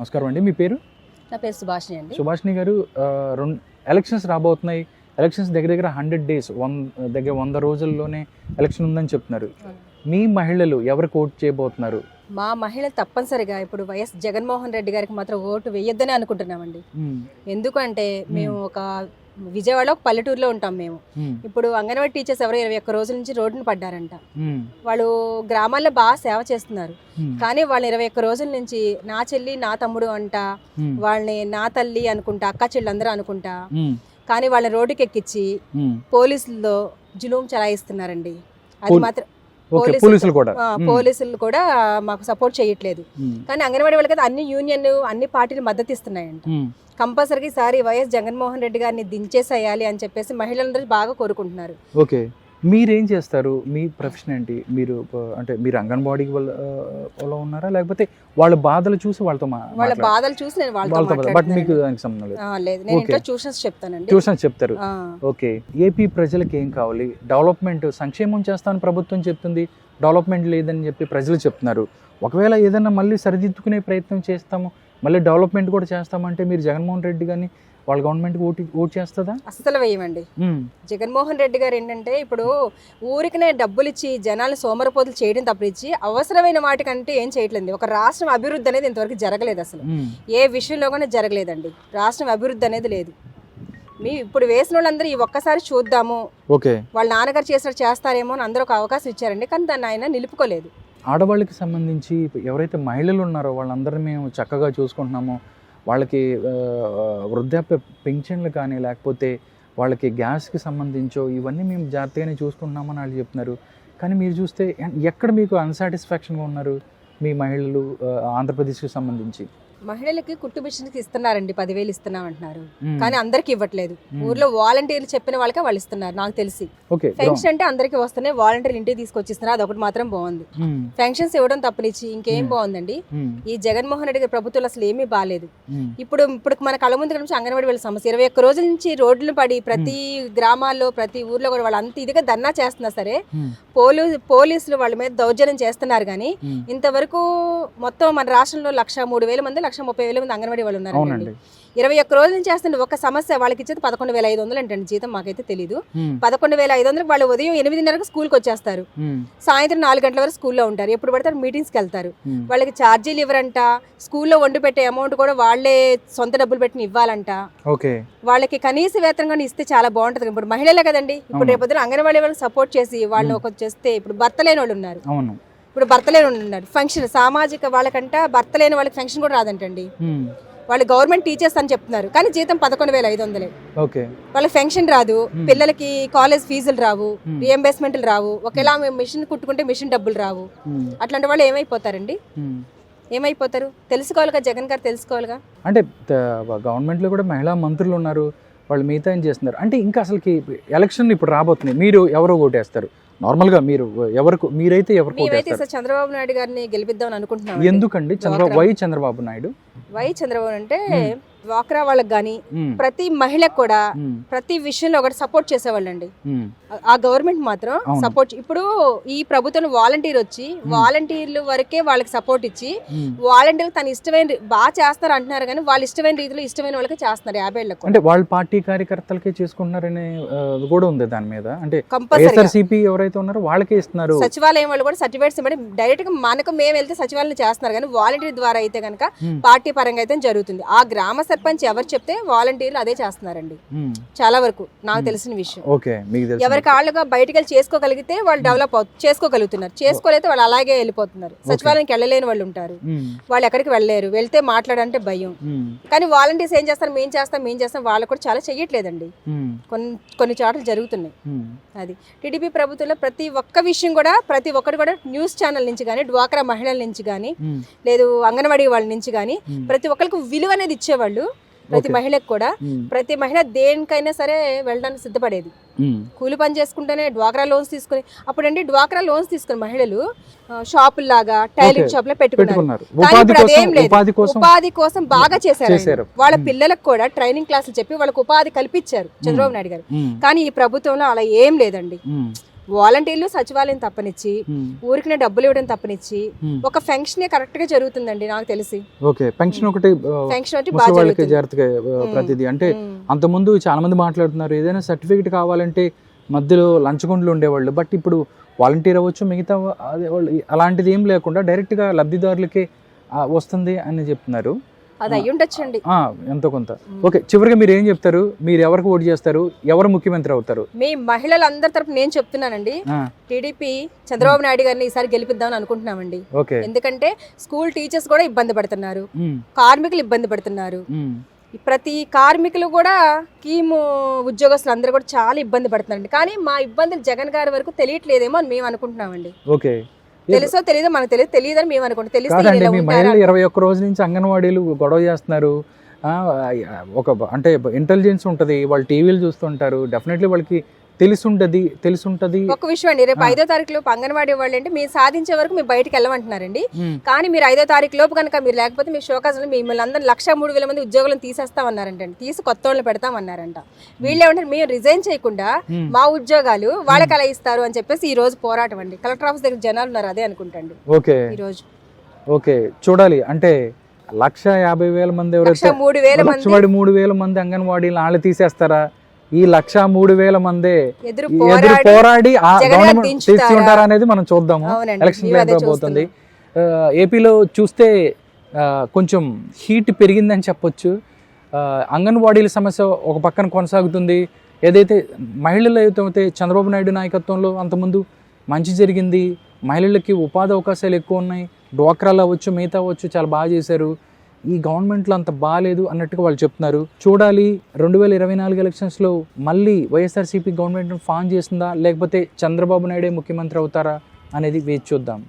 నమస్కారం అండి. మీ పేరు? నా పేరు సుభాషిణి అండి. సుభాష్ని గారు రెండు ఎలక్షన్స్ రాబోతున్నాయి. ఎలక్షన్స్ దగ్గర దగ్గర హండ్రెడ్ డేస్ వన్ దగ్గర వంద రోజుల్లోనే ఎలక్షన్ ఉందని చెప్తున్నారు. మీ మహిళలు ఎవరికి ఓట్ చేయబోతున్నారు? మా మహిళ తప్పనిసరిగా ఇప్పుడు వైఎస్ జగన్మోహన్ రెడ్డి గారికి మాత్రం ఓటు వేయొద్దని అనుకుంటున్నామండి. ఎందుకంటే మేము ఒక విజయవాడలో ఒక పల్లెటూరులో ఉంటాం మేము. ఇప్పుడు అంగన్వాడీ టీచర్స్ ఎవరో ఇరవై ఒక్క రోజుల నుంచి రోడ్డున పడ్డారంట. వాళ్ళు గ్రామాల్లో బాగా సేవ చేస్తున్నారు. కానీ వాళ్ళు ఇరవై ఒక్క రోజుల నుంచి నా చెల్లి నా తమ్ముడు అంట. వాళ్ళని నా తల్లి అనుకుంటా అక్క చెల్లి అందరూ అనుకుంటా. కానీ వాళ్ళని రోడ్డుకి ఎక్కించి. పోలీసుల్లో జులూం చలాయిస్తున్నారండి అది మాత్రం పోలీసులు- కూడా. పోలీసులు కూడా మాకు సపోర్ట్ చేయట్లేదు. కానీ అంగన్వాడీ వాళ్ళకి అన్ని యూనియన్ అన్ని పార్టీలు మద్దతు ఇస్తున్నాయంట మ్మ్. కంపల్సరీగా ఈసారి వైఎస్ జగన్మోహన్ రెడ్డి గారిని దించేసేయాలి అని చెప్పేసి మహిళలందరూ బాగా కోరుకుంటున్నారు. ఓకే. మీరేం చేస్తారు? మీ ప్రొఫెషన్ ఏంటి? మీరు అంటే మీరు అంగన్వాడీ వాళ్ళ ఉన్నారా? లేకపోతే వాళ్ళ బాధలు చూసి వాళ్ళతో వాళ్ళ బాధలు చూసి నేను వాళ్ళతో బట్ మీకు. దానికి సంబంధం లేదు. నేను. ఇంట్లో ట్యూషన్స్ చెప్తానండి. ట్యూషన్ చెప్తారు. ఓకే. ఏపీ ప్రజలకు ఏం కావాలి? డెవలప్మెంట్ సంక్షేమం చేస్తాను ప్రభుత్వం చెప్తుంది. డెవలప్మెంట్ లేదని చెప్పి ప్రజలు చెప్తున్నారు. ఒకవేళ ఏదైనా మళ్ళీ సరిదిద్దుకునే ప్రయత్నం చేస్తాము. మళ్ళీ డెవలప్మెంట్ కూడా చేస్తామంటే మీరు జగన్మోహన్ రెడ్డి గారిని వాళ్ళ గవర్నమెంట్కి ఓటు ఓటు చేస్తుందా? అస్సలు వేయమండి. జగన్మోహన్ రెడ్డి గారు ఏంటంటే ఇప్పుడు ఊరికనే డబ్బులు ఇచ్చి జనాలు సోమరపోతులు చేయడం తప్పించి అవసరమైన వాటికంటే ఏం చేయట్లేదు. ఒక రాష్ట్రం అభివృద్ధి అనేది ఇంతవరకు జరగలేదు అసలు. ఏ విషయంలో కూడా జరగలేదండి. రాష్ట్రం అభివృద్ధి అనేది లేదు. మీ ఇప్పుడు వేసిన వాళ్ళందరూ ఈ ఒక్కసారి చూద్దాము. ఓకే. వాళ్ళ నాన్నగారు చేసినట్టు చేస్తారేమో అని అందరూ ఒక అవకాశం ఇచ్చారండి. కానీ దాన్ని ఆయన నిలుపుకోలేదు. ఆడవాళ్ళకి సంబంధించి ఎవరైతే మహిళలు ఉన్నారో వాళ్ళందరినీ మేము చక్కగా చూసుకుంటున్నామో. వాళ్ళకి వృద్ధాప్య పెన్షన్లు కానీ లేకపోతే వాళ్ళకి గ్యాస్కి సంబంధించో ఇవన్నీ మేము జాగ్రత్తగానే చూసుకుంటున్నామని వాళ్ళు చెప్తున్నారు. కానీ మీరు చూస్తే ఎక్కడ మీకు అన్సాటిస్ఫాక్షన్గా ఉన్నారు మీ మహిళలు ఆంధ్రప్రదేశ్కి సంబంధించి? మహిళలకి కుట్టు మిషన్కి ఇస్తున్నారండి పదివేలు ఇస్తున్నాం అంటున్నారు. కానీ అందరికీ ఇవ్వట్లేదు. ఊర్లో వాలంటీర్లు చెప్పిన వాళ్ళకే వాళ్ళు ఇస్తున్నారు నాకు తెలిసి పెన్షన్ అంటే అందరికీ వస్తున్నాయి వాలంటీర్లు ఇంటికి తీసుకొచ్చి ఇస్తున్నారు అదొకటి మాత్రం బాగుంది మ్మ్. పెన్షన్స్ ఇవ్వడం తప్పనిచ్చి ఇంకేం. బాగుందండి. ఈ జగన్మోహన్ రెడ్డి గారి ప్రభుత్వం అసలు ఏమీ బాగాలేదు. ఇప్పుడు ఇప్పుడు మన కళ్ళ ముందు నుంచి అంగన్వాడీ వాళ్ళ సమస్య ఇరవై ఒక్క రోజుల నుంచి రోడ్లు పడి ప్రతి గ్రామాల్లో ప్రతి ఊర్లో కూడా వాళ్ళు అంత ఇదిగా ధర్నా చేస్తున్నా సరే. పోలీ పోలీసులు వాళ్ళ మీద దౌర్జన్యం చేస్తున్నారు కానీ. ఇంతవరకు మొత్తం మన రాష్ట్రంలో లక్ష మూడు వేల మంది లక్ష ముప్పై వేల మంది అంగన్వాడీ వాళ్ళు అవునండి ఇరవై ఒక్క రోజుల నుంచి చేస్తుంటే ఒక సమస్య వాళ్ళకి ఇచ్చేది పదకొండు వేల ఐదు వందలు అంటండి జీతం మాకైతే తెలియదు. పదకొండు వేల ఐదు వందలకు వాళ్ళు ఉదయం ఎనిమిదిన్నరకు స్కూల్కి వచ్చేస్తారు. సాయంత్రం నాలుగు గంటల వరకు స్కూల్లో ఉంటారు. ఎప్పుడు పడితే మీటింగ్స్కి వెళ్తారు. వాళ్ళకి ఛార్జీలు ఇవ్వరంట. స్కూల్లో వండి పెట్టే అమౌంట్ కూడా వాళ్ళే సొంత డబ్బులు పెట్టి ఇవ్వాలంట. ఓకే. వాళ్ళకి కనీస వేతనం ఇస్తే చాలా బాగుంటుంది. ఇప్పుడు మహిళలే కదండి. ఇప్పుడు. రేపొద్దున అంగన్వాడీ వాళ్ళకి సపోర్ట్ చేసి వాళ్ళని మ్మ్. ఒక చేస్తే ఇప్పుడు భర్త లేని వాళ్ళు ఉన్నారు. ఇప్పుడు భర్త లేని వాళ్ళు ఉన్నారు. ఫంక్షన్ సామాజిక వాళ్ళకంట భర్త లేని వాళ్ళకి ఫంక్షన్ కూడా రాదంటండి. వాళ్ళు గవర్నమెంట్ టీచర్స్ అని చెప్తున్నారు. కానీ జీతం పదకొండు వేల ఐదు వందలే. ఓకే. వాళ్ళకి ఫంక్షన్ రాదు. పిల్లలకి కాలేజ్ ఫీజులు రావు. మ్మ్. రియంబర్స్మెంట్లు రావు. ఒకేలా మిషన్ కుట్టుకుంటే మిషన్ డబ్బులు రావు. అట్లాంటి వాళ్ళు ఏమైపోతారండి. ఏమైపోతారు? తెలుసుకోవాలిగా? జగన్ గారు తెలుసుకోవాలిగా? అంటే గవర్నమెంట్లో కూడా మహిళా మంత్రులు ఉన్నారు. వాళ్ళు మిగతా ఏం చేస్తున్నారు? అంటే ఇంకా అసలుకి ఎలక్షన్ ఇప్పుడు రాబోతుంది మీరు ఎవరు ఓటేస్తారు? నార్మల్గా మీరు ఎవరికి మీరైతే ఎవరికి చంద్రబాబు నాయుడు గారిని గెలిపిద్దాం అనుకుంటున్నాం ఎందుకండి? చంద్రబాబు వై చంద్రబాబు నాయుడు? వై చంద్రబాబు అంటే మ్మ్. డ్వాక్రా వాళ్ళకి కానీ. ప్రతి మహిళకు కూడా. ప్రతి విషయంలో ఒకటి సపోర్ట్ చేసేవాళ్ళండి. ఆ- గవర్నమెంట్ మాత్రం. సపోర్ట్ ఇప్పుడు ఈ ప్రభుత్వం వాలంటీర్ వచ్చి వాలంటీర్లు వరకే వాళ్ళకి సపోర్ట్ ఇచ్చి. వాలంటీర్లు తన ఇష్టమైన బాగా చేస్తారు అంటున్నారు కానీ వాళ్ళు ఇష్టమైన రీతిలో ఇష్టమైన వాళ్ళకి చేస్తున్నారు యాభై ఏళ్ళకు అంటే వాళ్ళ పార్టీ కార్యకర్తలకే చేసుకుంటున్నారనే కూడా ఉంది దాని మీద అంటే కంపల్సరీ ఎవరైతే ఉన్నారో వాళ్ళకే ఇస్తున్నారు సచివాలయం వాళ్ళు కూడా సర్టిఫికేట్స్ డైరెక్ట్గా మనకు మేము వెళ్తే సచివాలయం చేస్తున్నారు కానీ వాలంటీర్ ద్వారా అయితే కనుక మ్మ్. పార్టీ పరంగా అయితే జరుగుతుంది ఆ గ్రామ సర్పంచ్ ఎవరు చెప్తే వాలంటీర్లు అదే చేస్తున్నారండి. చాలా వరకు నాకు తెలిసిన విషయం ఎవరికి వాళ్ళుగా బయటకు వెళ్ళి చేసుకోగలిగితే వాళ్ళు డెవలప్ చేసుకోగలుగుతున్నారు చేసుకోలేతే వాళ్ళు అలాగే వెళ్ళిపోతున్నారు సచివాలయానికి వెళ్ళలేని వాళ్ళు ఉంటారు. వాళ్ళు ఎక్కడికి వెళ్ళలేరు వెళ్తే మాట్లాడంటే భయం. కానీ వాలంటీర్స్ ఏం చేస్తారు మేం చేస్తాం మేం చేస్తాం వాళ్ళు కూడా చాలా చెయ్యట్లేదండి. కొన్ని కొన్ని చోట్ల జరుగుతున్నాయి. అది టీడీపీ ప్రభుత్వంలో ప్రతి ఒక్క విషయం కూడా ప్రతి ఒక్కటి కూడా న్యూస్ ఛానల్ నుంచి కానీ డ్వాక్రా మహిళల నుంచి కానీ. లేదు అంగన్వాడీ వాళ్ళ నుంచి కానీ. ప్రతి ఒక్కరికి విలువ అనేది ఇచ్చేవాళ్ళు ప్రతి. మహిళకు కూడా మ్మ్. ప్రతి మహిళ దేనికైనా సరే వెళ్ళడానికి సిద్ధపడేది మ్మ్. కూలి పని చేసుకుంటేనే డ్వాక్రా లోన్స్ తీసుకుని అప్పుడండి డ్వాక్రా లోన్స్ తీసుకుని మహిళలు షాపుల్లాగా టైలరింగ్. షాప్లో పెట్టుకున్నారు పెట్టుకున్నారు కానీ ఉపాధి కోసం బాగా చేశారు. వాళ్ళ. పిల్లలకు కూడా ట్రైనింగ్ క్లాసులు చెప్పి వాళ్ళకి ఉపాధి కల్పించారు చంద్రబాబు నాయుడు గారు. కానీ ఈ ప్రభుత్వంలో అలా ఏం లేదండి. వాలంటీర్లు సచివాలయం తప్పనిచ్చి ఉమ్, ఊరికినే డబ్బులు ఇవ్వడం తప్పనిచ్చి. ఒక ఫంక్షన్ కరెక్ట్గా జరుగుతుందండి నాకు తెలిసి. ఓకే పెన్షన్ ఒకటి ఆ, ఫంక్షన్ ఒకటి వాళ్ళకి జాగ్రత్తగా. ప్రతిదీ. అంటే. అంతకుముందు చాలా మంది మాట్లాడుతున్నారు ఏదైనా సర్టిఫికేట్ కావాలంటే మధ్యలో లంచగొండలు ఉండేవాళ్ళు. బట్ ఇప్పుడు వాలంటీర్ అవ్వచ్చు మిగతా అలాంటిది ఏం లేకుండా డైరెక్ట్గా లబ్ధిదారులకే ఆ, వస్తుంది అని చెప్తున్నారు. అది అయ్యి ఉండొచ్చండి. ఎంతో కొంత. ఓకే చివరిగా మీరు ఏం చెప్తారు? మీరు ఎవరికి ఓటు చేస్తారు? ఎవరు ముఖ్యమంత్రి అవుతారు? మీ మహిళలందరి తరపు నేను చెప్తున్నానండి. టీడీపీ చంద్రబాబు నాయుడు గారిని ఈసారి గెలిపిద్దామని అనుకుంటున్నామండి. ఎందుకంటే స్కూల్ టీచర్స్ కూడా ఇబ్బంది పడుతున్నారు. కార్మికులు ఇబ్బంది పడుతున్నారు. ప్రతి కార్మికులు కూడా కీము ఉద్యోగస్తులు అందరూ కూడా చాలా ఇబ్బంది పడుతున్నారండి. కానీ మా ఇబ్బందులు జగన్ గారి వరకు తెలియట్లేదేమో అని మేము అనుకుంటున్నామండి. ఓకే. తెలుసో తెలియదో మనకు తెలియదు తెలియదని మేము అనుకుంటాం తెలిస్తే కాదండి ఇలా మీ? మహిళలు ఇరవై ఒక్క రోజు నుంచి అంగన్వాడీలు గొడవ చేస్తున్నారు. ఆ, ఒక అంటే ఇంటెలిజెన్స్ ఉంటుంది. వాళ్ళు టీవీలు చూస్తుంటారు. డెఫినెట్లీ వాళ్ళకి తెలిసి ఉంటుంది తెలిసి ఉంటుంది ఒక విషయం అండి రేపు. ఐదో తారీఖు లోపు అంగన్వాడీ వాళ్ళు అంటే మీరు సాధించే వరకు మీరు బయటకు వెళ్ళమంటున్నారండి. కానీ మీరు ఐదో తారీఖు లోపు కనుక మీరు లేకపోతే మీ షోకాసులు మిమ్మల్ని అందరూ లక్ష మూడు వేల మంది ఉద్యోగులను తీసేస్తామన్నారంట తీసి కొత్త వాళ్ళు పెడతామన్నారంట. వీళ్ళు ఏమంటారు మేము రిజైన్ చేయకుండా. మా ఉద్యోగాలు వాళ్ళకి అలా ఇస్తారు? అని చెప్పేసి ఈ రోజు పోరాటం అండి. కలెక్టర్ ఆఫీస్ దగ్గర జనాలు ఉన్నారు అదే అనుకుంటండి. ఓకే. ఈ రోజు. ఓకే. చూడాలి. అంటే లక్ష యాభై వేల మంది ఎవరైతే మూడు వేల లక్ష మంది. వాడి మూడు వేల మంది అంగన్వాడీలు వాళ్ళు తీసేస్తారా? ఈ లక్ష మూడు వేల మందే ఎదురు పోరాడి ఆ గవర్నమెంట్ దించుతారా? తీసి ఉంటారా అనేది మనం చూద్దాము. ఎలక్షన్ పోతుంది. ఏపీలో చూస్తే కొంచెం హీట్ పెరిగిందని చెప్పొచ్చు. అంగన్వాడీల సమస్య ఒక పక్కన కొనసాగుతుంది. ఏదైతే మహిళలు అయితే చంద్రబాబు నాయుడు నాయకత్వంలో అంతకుముందు మంచి జరిగింది మహిళలకి ఉపాధి అవకాశాలు ఎక్కువ ఉన్నాయి డ్వాక్రాలు అవ్వచ్చు మిగతా అవ్వచ్చు చాలా బాగా చేశారు. ఈ గవర్నమెంట్లో అంత బాగాలేదు అన్నట్టుగా వాళ్ళు చెప్తున్నారు. చూడాలి రెండు వేల ఇరవై నాలుగు ఎలక్షన్స్లో మళ్ళీ వైఎస్ఆర్సీపీ గవర్నమెంట్ను ఫామ్ చేస్తుందా? లేకపోతే చంద్రబాబు నాయుడే ముఖ్యమంత్రి అవుతారా? అనేది వేచి చూద్దాం.